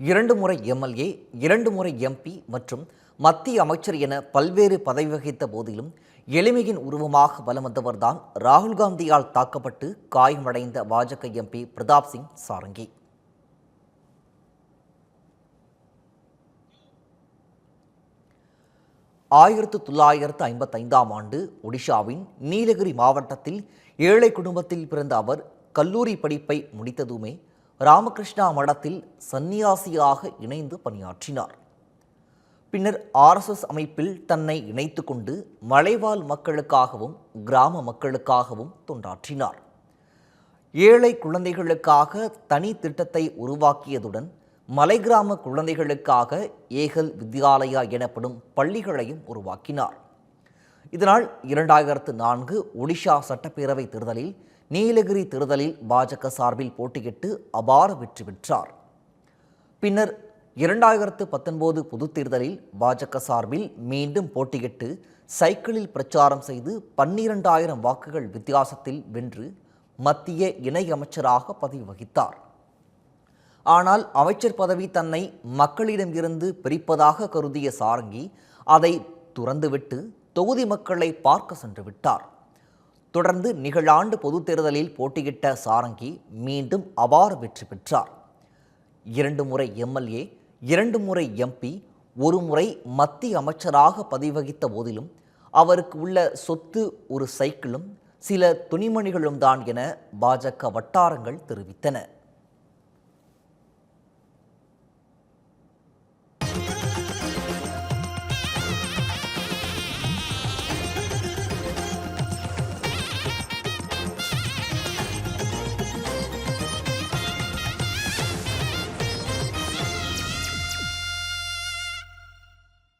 இரண்டு முறை எம்எல்ஏ இரண்டு முறை எம்பி மற்றும் மத்திய அமைச்சர் என பல்வேறு பதவி வகித்த போதிலும் எளிமையின் உருவமாக வலம் வந்தவர்தான் ராகுல் காந்தியால் தாக்கப்பட்டு காயமடைந்த பாஜக எம்பி பிரதாப் சிங் சாரங்கி. ஆயிரத்து தொள்ளாயிரத்து ஐம்பத்தைந்தாம் ஆண்டு ஒடிஷாவின் நீலகிரி மாவட்டத்தில் ஏழை குடும்பத்தில் பிறந்த அவர் கல்லூரி படிப்பை முடித்ததுமே ராமகிருஷ்ணா மடத்தில் சந்நியாசியாக இணைந்து பணியாற்றினார். பின்னர் ஆர்எஸ்எஸ் அமைப்பில் தன்னை இணைத்து கொண்டு மலைவாழ் மக்களுக்காகவும் கிராம மக்களுக்காகவும் தொண்டாற்றினார். ஏழை குழந்தைகளுக்காக தனி திட்டத்தை உருவாக்கியதுடன் மலை கிராம குழந்தைகளுக்காக ஏகல் வித்யாலயா எனப்படும் பள்ளிகளையும் உருவாக்கினார். இதனால் இரண்டாயிரத்து நான்கு ஒடிஷா சட்டப்பேரவை தேர்தலில் நீலகிரி தேர்தலில் பாஜக சார்பில் போட்டியிட்டு அபார வெற்றி பெற்றார். பின்னர் இரண்டாயிரத்து பத்தொன்பது பொதுத் தேர்தலில் பாஜக சார்பில் மீண்டும் போட்டியிட்டு சைக்கிளில் பிரச்சாரம் செய்து பன்னிரண்டாயிரம் வாக்குகள் வித்தியாசத்தில் வென்று மத்திய இணையமைச்சராக பதவி வகித்தார். ஆனால் அமைச்சர் பதவி தன்னை மக்களிடம் இருந்து பிரிப்பதாக கருதிய சாரங்கி அதை துறந்துவிட்டு தொகுதி மக்களை பார்க்க சென்று விட்டார். தொடர்ந்து நிகழாண்டு பொதுத் தேர்தலில் போட்டியிட்ட சாரங்கி மீண்டும் அபார வெற்றி பெற்றார். இரண்டு முறை எம்எல்ஏ இரண்டு முறை எம்பி ஒரு முறை மத்திய அமைச்சராக பதிவகித்த போதிலும் அவருக்கு உள்ள சொத்து ஒரு சைக்கிளும் சில துணிமணிகளும் தான் என பாஜக வட்டாரங்கள் தெரிவித்தன.